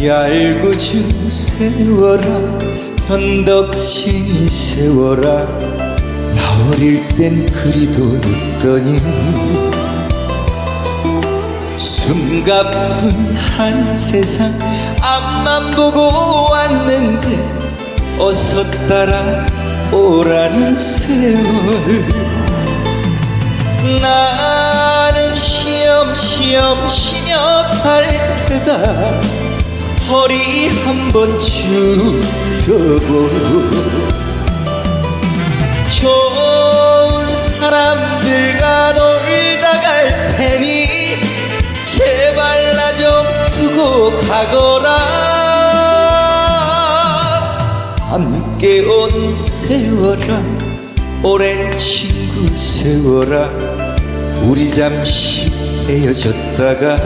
얄궂은 세월아 현덕치 세월아 나 어릴 땐 그리도 늦더니 숨가쁜 한 세상 앞만 보고 왔는데 어서 따라 오라는 세월. 나는 시험시험 갈 테다 허리 한번 숙여보 좋은 사람들과 놀다 갈 테니 제발 나 좀 두고 가거라. 함께 온 세월아 오랜 친구 세월아 우리 잠시 헤어졌다가